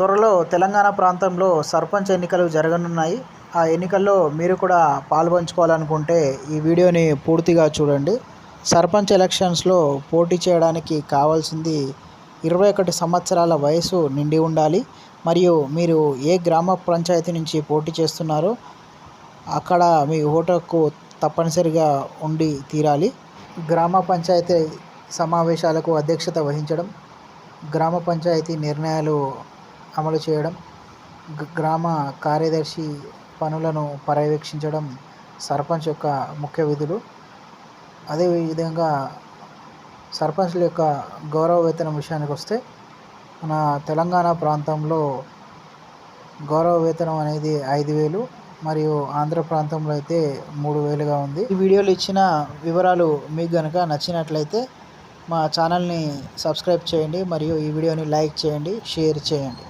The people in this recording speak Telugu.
త్వరలో తెలంగాణ ప్రాంతంలో సర్పంచ్ ఎన్నికలు జరగనున్నాయి. ఆ ఎన్నికల్లో మీరు కూడా పాల్పంచుకోవాలనుకుంటే ఈ వీడియోని పూర్తిగా చూడండి. సర్పంచ్ ఎలక్షన్స్లో పోటీ చేయడానికి కావాల్సింది ఇరవై ఒకటి సంవత్సరాల వయసు నిండి ఉండాలి. మరియు మీరు ఏ గ్రామ పంచాయతీ నుంచి పోటీ చేస్తున్నారో అక్కడ మీ ఓటకు తప్పనిసరిగా ఉండి తీరాలి. గ్రామ పంచాయతీ సమావేశాలకు అధ్యక్షత వహించడం గ్రామ పంచాయతీ నిర్ణయాలు అమలు చేయడం గ- గ్రామ కార్యదర్శి పనులను పర్యవేక్షించడం సర్పంచ్ యొక్క ముఖ్య విధులు. అదేవిధంగా సర్పంచ్ల యొక్క గౌరవ వేతనం విషయానికి వస్తే మన తెలంగాణ ప్రాంతంలో గౌరవ వేతనం అనేది ఐదు వేలు మరియు ఆంధ్ర ప్రాంతంలో అయితే మూడు వేలుగా ఉంది. ఈ వీడియోలో ఇచ్చిన వివరాలు మీకు కనుక నచ్చినట్లయితే మా ఛానల్ని సబ్స్క్రైబ్ చేయండి మరియు ఈ వీడియోని లైక్ చేయండి షేర్ చేయండి.